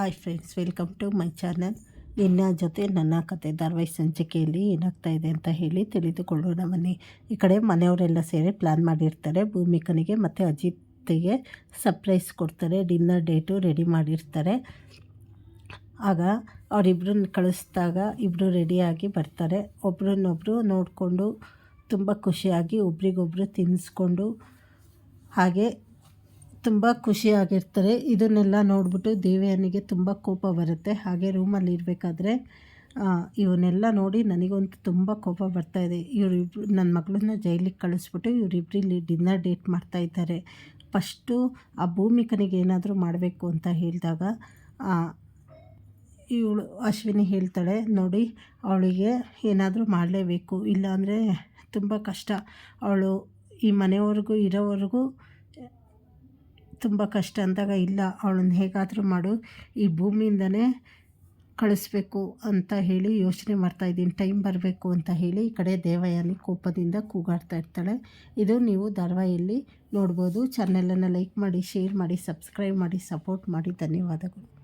Hi friends, welcome to my channel. ನಿನ್ನ ಜೊತೆ ನನ್ನ ಕತೆ ಧಾರಾವಾಹಿ ಸಂಚಿಕೆಯಲ್ಲಿ ಏನಾಗ್ತಾ ಇದೆ ಅಂತ ಹೇಳಿ ತಿಳಿದುಕೊಳ್ಳೋಣ ಬನ್ನಿ. ಈ ಕಡೆ ಮನೆಯವರೆಲ್ಲ ಸೇರಿ ಪ್ಲ್ಯಾನ್ ಮಾಡಿರ್ತಾರೆ. ಭೂಮಿಕನಿಗೆ ಮತ್ತು ಅಜಿತ್ಗೆ ಸರ್ಪ್ರೈಸ್ ಕೊಡ್ತಾರೆ. ಡಿನ್ನರ್ ಡೇಟು ರೆಡಿ ಮಾಡಿರ್ತಾರೆ. ಆಗ ಅವರಿಬ್ಬರನ್ನ ಕಳಿಸಿದಾಗ ಇಬ್ಬರು ರೆಡಿಯಾಗಿ ಬರ್ತಾರೆ. ಒಬ್ರನ್ನೊಬ್ಬರು ನೋಡಿಕೊಂಡು ತುಂಬ ಖುಷಿಯಾಗಿ ಒಬ್ರಿಗೊಬ್ರು ತಿನ್ನಿಸ್ಕೊಂಡು ಹಾಗೆ ತುಂಬ ಖುಷಿಯಾಗಿರ್ತಾರೆ. ಇದನ್ನೆಲ್ಲ ನೋಡಿಬಿಟ್ಟು ದೇವಯಾನಿಗೆ ತುಂಬ ಕೋಪ ಬರುತ್ತೆ. ಹಾಗೆ ರೂಮಲ್ಲಿ ಇರಬೇಕಾದ್ರೆ ಇವನ್ನೆಲ್ಲ ನೋಡಿ ನನಗಂತೂ ತುಂಬ ಕೋಪ ಬರ್ತಾ ಇದೆ. ಇವರಿಬ್ರು ನನ್ನ ಮಗಳನ್ನ ಜೈಲಿಗೆ ಕಳಿಸ್ಬಿಟ್ಟು ಇವರಿಬ್ರು ಡಿನ್ನರ್ ಡೇಟ್ ಮಾಡ್ತಾ ಇದ್ದಾರೆ. ಫಸ್ಟು ಆ ಭೂಮಿಕನಿಗೆ ಏನಾದರೂ ಮಾಡಬೇಕು ಅಂತ ಹೇಳಿದಾಗ ಇವಳು ಅಶ್ವಿನಿ ಹೇಳ್ತಾಳೆ, ನೋಡಿ, ಅವಳಿಗೆ ಏನಾದರೂ ಮಾಡಲೇಬೇಕು. ಇಲ್ಲಾಂದರೆ ತುಂಬ ಕಷ್ಟ. ಅವಳು ಈ ಮನೆಯವರೆಗೂ ಇರೋವರೆಗೂ ತುಂಬ ಕಷ್ಟ ಅಂದಾಗ, ಇಲ್ಲ, ಅವಳನ್ನ ಹೇಗಾದರೂ ಮಾಡು, ಈ ಭೂಮಿಯಿಂದನೇ ಕಳಿಸ್ಬೇಕು ಅಂತ ಹೇಳಿ ಯೋಚನೆ ಮಾಡ್ತಾ ಇದ್ದೀನಿ. ಟೈಮ್ ಬರಬೇಕು ಅಂತ ಹೇಳಿ ಈ ಕಡೆ ದೇವಯಾನಿ ಕೋಪದಿಂದ ಕೂಗಾಡ್ತಾ ಇರ್ತಾಳೆ. ಇದು ನೀವು ಧಾರಾವಾಹಿಯಲ್ಲಿ ನೋಡ್ಬೋದು. ಚಾನೆಲನ್ನು ಲೈಕ್ ಮಾಡಿ, ಶೇರ್ ಮಾಡಿ, ಸಬ್ಸ್ಕ್ರೈಬ್ ಮಾಡಿ, ಸಪೋರ್ಟ್ ಮಾಡಿ. ಧನ್ಯವಾದಗಳು.